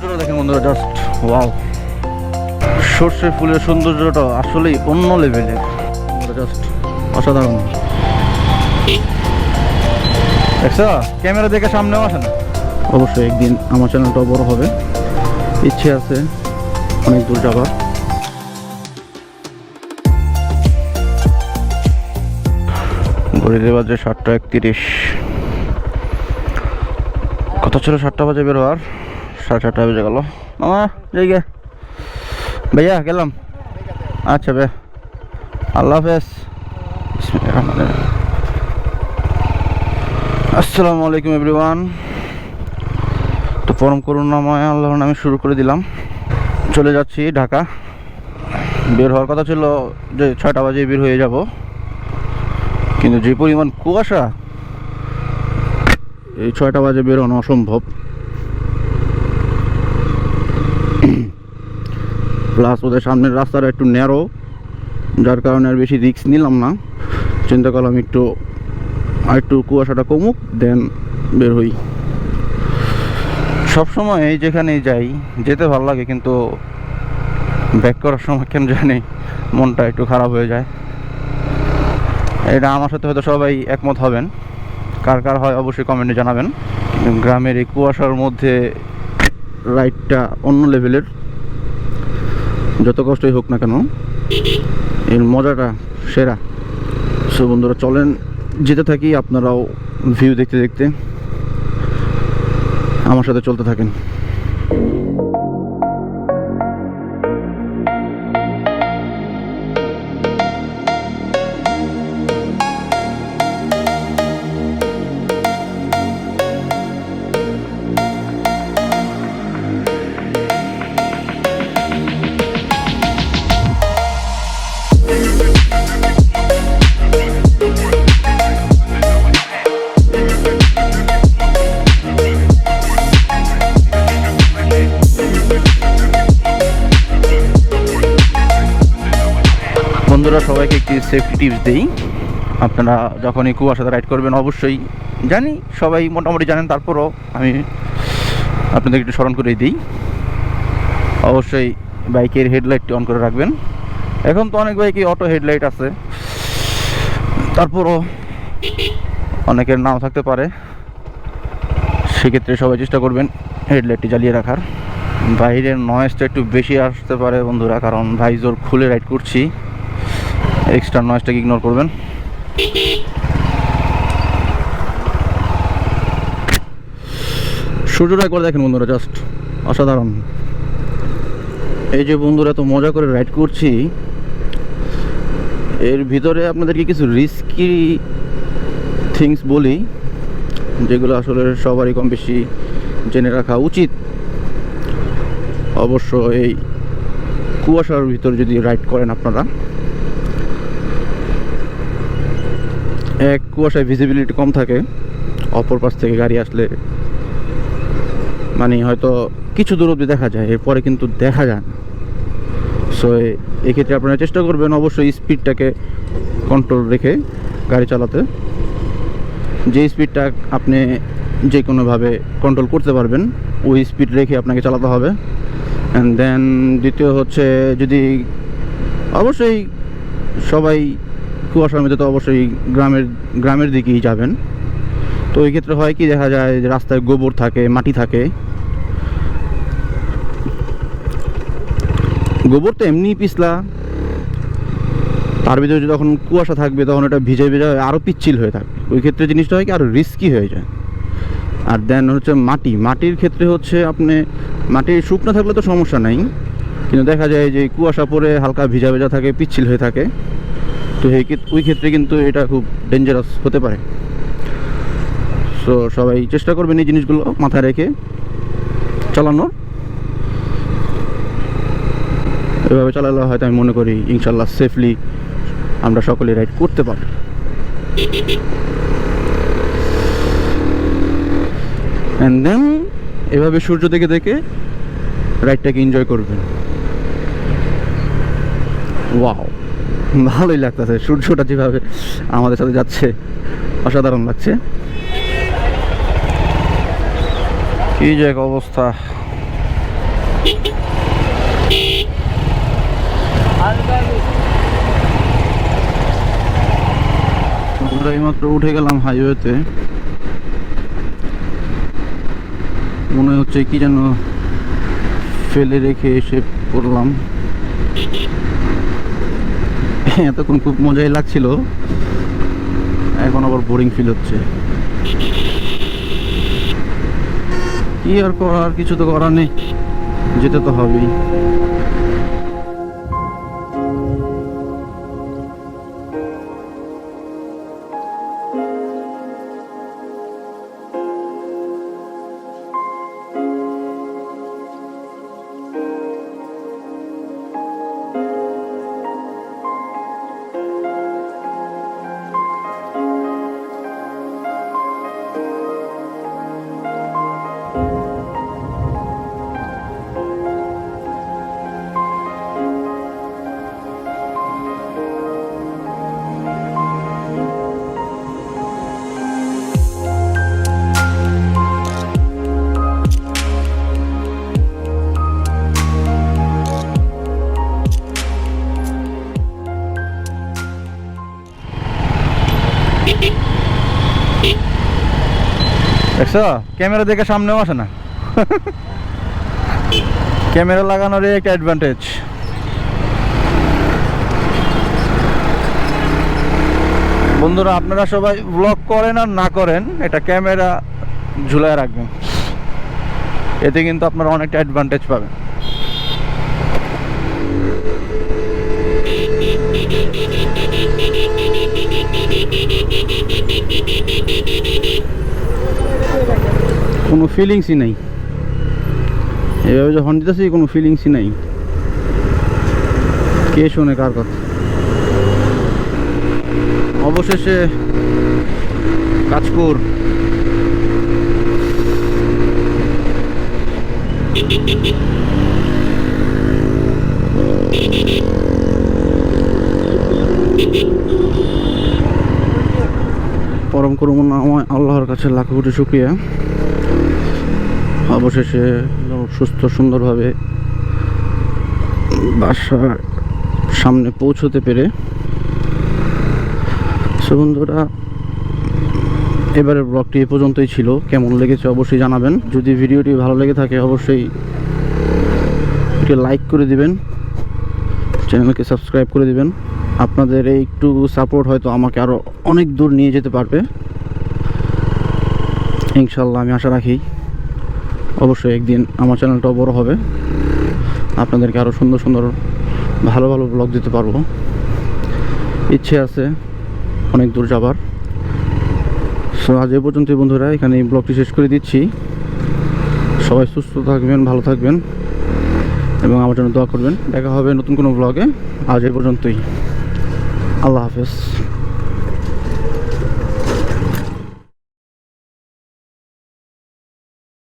সৌন্দর্যটা দেখেন বন্ধুরা জাস্ট ওয়াও সর্ষে ফুলের সৌন্দর্যটা আসলেই অন্য লেভেলের জাস্ট অসাধারণ। দেখছ? ক্যামেরা দেখে সামনেও আসে না। অবশ্যই একদিন আমার চ্যানেলটাও বড় হবে। ইচ্ছে আছে অনেক দূর যাবার। ঘড়িতে বাজে সাতটা একত্রিশ। কত ছিল সাতটা বাজে বের হওয়ার সাড়ে সাতটা বেজে গেল। মামা যাই গে ভাইয়া, গেলাম। আচ্ছা বে আল্লাহ হাফেজ। আসসালামু আলাইকুম, এভরিওয়ান। তো পরম করুণাময় আল্লাহর নামে শুরু করে দিলাম। চলে যাচ্ছি ঢাকা। বের হওয়ার কথা ছিল যে ছয়টা বাজে বের হয়ে যাব। কিন্তু যে পরিমাণ কুয়াশা, এই ছয়টা বাজে বেরোনো অসম্ভব। প্লাস ওদের সামনের রাস্তাটা একটু ন্যারো যার কারণে আর বেশি রিস্ক নিলাম না। চিন্তা করলাম একটু, আর একটু কুয়াশাটা কমুক দেন বের হই। সবসময় যেখানেই যাই, যেতে ভালো লাগে, কিন্তু ব্যাক করার সময় কেন জানি মনটা একটু খারাপ হয়ে যায়। এটা আমার সাথে হয়তো সবাই একমত হবেন। কার কার হয় অবশ্যই কমেন্টে জানাবেন। গ্রামের এই কুয়াশার মধ্যে রাইডটা অন্য লেভেলের যত কষ্টই হোক না কেন, এর মজাটা সেরা। সো বন্ধুরা, চলেন যেতে থাকি, আপনারাও ভিউ দেখতে দেখতে। আমার সাথে চলতে থাকেন। বন্ধুরা, সবাইকে একটি সেফটি টিপস দেই। আপনারা যখন এই কুয়াশাতে রাইড করবেন, অবশ্যই জানি, সবাই মোটামুটি জানেন, তারপরও আমি আপনাদের একটু স্মরণ করে দিই। অবশ্যই বাইকের হেডলাইটটি অন করে রাখবেন। এখন তো অনেক বাইকে অটো হেডলাইট আছে। তারপরও অনেকের নাও থাকতে পারে। সেক্ষেত্রে সবাই চেষ্টা করবেন হেডলাইটটি জ্বালিয়ে রাখার। বাইরের নয়েজটা একটু বেশি আসতে পারে বন্ধুরা, কারণ ভাইজোর খুলে রাইড করছি। এক্সট্রা নয়েজটাকে ইগনোর করবেন। সূর্যটা একবার দেখেন বন্ধুরা জাস্ট অসাধারণ। এই যে বন্ধুরা তো মজা করে রাইড করছি, এর ভিতরে আপনাদেরকে কিছু রিস্কি থিংস বলি, যেগুলো আসলে সবারই কম বেশি জেনে রাখা উচিত। অবশ্য এই কুয়াশার ভিতর যদি রাইড করেন আপনারা এক কুয়াশায় ভিজিবিলিটি কম থাকে, অপর পাশ থেকে গাড়ি আসলে মানে হয়তো কিছু দূর অবধি দেখা যায়, এরপরে কিন্তু দেখা যায় না। সো এক্ষেত্রে আপনারা চেষ্টা করবেন অবশ্যই স্পিডটাকে কন্ট্রোল রেখে গাড়ি চালাতে। যে স্পিডটা আপনি যে কোনোভাবে কন্ট্রোল করতে পারবেন, ওই স্পিড রেখে আপনাকে চালাতে হবে। অ্যান্ড দেন দ্বিতীয় হচ্ছে যদি অবশ্যই সবাই কুয়াশার মধ্যে তো অবশ্যই গ্রামের গ্রামের দিকেই যাবেন। তো ওই ক্ষেত্রে হয় কি, দেখা যায় যে রাস্তায় গোবর থাকে, মাটি থাকে। গোবর তো এমনি পিছলা। তার ভিতরে যখন কুয়াশা থাকবে, তখন এটা ভিজে ভিজে আরও পিচ্ছিল হয়ে থাকবে। ওই ক্ষেত্রে জিনিসটা হয় কি আরও রিস্কি হয়ে যায়। আর দেন হচ্ছে মাটি। মাটির ক্ষেত্রে হচ্ছে আপনি, মাটি শুকনো থাকলে তো সমস্যা নাই। কিন্তু দেখা যায় যে কুয়াশা পরে হালকা ভিজা, ভেজা থাকে, পিচ্ছিল হয়ে থাকে। তো এই ওই ক্ষেত্রে কিন্তু এটা খুব ডেঞ্জারাস হতে পারে। সো সবাই চেষ্টা করবেন এই জিনিসগুলো মাথায় রেখে চালানোর। এভাবে চালালে হয়তো আমি মনে করি, ইনশাল্লাহ সেফলি আমরা সকলে রাইড করতে পারব। অ্যান্ড দেন এভাবে সূর্য দেখে দেখে রাইডটাকে এনজয় করবেন। ওয়াও ভালোই লাগতেছে। সূর্যটা যেভাবে আমাদের সাথে যাচ্ছে, অসাধারণ লাগছে। কি যে এক অবস্থা। আমরা এইমাত্র উঠে গেলাম হাইওয়েতে। মনে হচ্ছে কি যেন ফেলে রেখে এসে পড়লাম। এতক্ষণ খুব মজাই লাগছিল। এখন আবার বোরিং ফিল হচ্ছে। কি আর করার, কিছু তো করার নেই। যেতে তো হবেই। দেখছ? ক্যামেরা দেখে সামনেও আসে না। ক্যামেরা লাগানোরই একটা অ্যাডভান্টেজ বন্ধুরা, আপনারা সবাই ব্লগ করেন আর না করেন, এটা ক্যামেরা ঝুলায় রাখবেন। এতে কিন্তু আপনারা অনেকটা অ্যাডভান্টেজ পাবেন। কোনো ফিলিংসই নাই। এভাবে যখন দিতেছি কোনো ফিলিংসই নাই। কে শোনে কার কথা? অবশেষে কাজপুর পরম আমায় আল্লাহর কাছে লাখ কোটি শুক্রিয়া। অবশেষে সুস্থ, সুন্দরভাবে বাসার সামনে পৌঁছতে পেরে। বন্ধুরা, এবারের ব্লগটি এ পর্যন্তই ছিল। কেমন লেগেছে অবশ্যই জানাবেন। যদি ভিডিওটি ভালো লেগে থাকে, অবশ্যই একটি লাইক করে দিবেন, চ্যানেলকে সাবস্ক্রাইব করে দিবেন। আপনাদের এই একটু সাপোর্ট হয়তো আমাকে আরও অনেক দূর নিয়ে যেতে পারবে। ইনশাল্লাহ আমি আশা রাখি অবশ্যই একদিন আমার চ্যানেলটাও বড় হবে। আপনাদেরকে আরও সুন্দর সুন্দর ভালো ভালো ব্লগ দিতে পারব। ইচ্ছে আছে অনেক দূর যাবার। সো আজ এ পর্যন্তই বন্ধুরা এখানে এই ব্লগটি শেষ করে দিচ্ছি। সবাই সুস্থ থাকবেন, ভালো থাকবেন এবং আমার জন্য দোয়া করবেন। দেখা হবে নতুন কোনো ব্লগে আজ এ পর্যন্তই। আল্লাহ হাফেজ।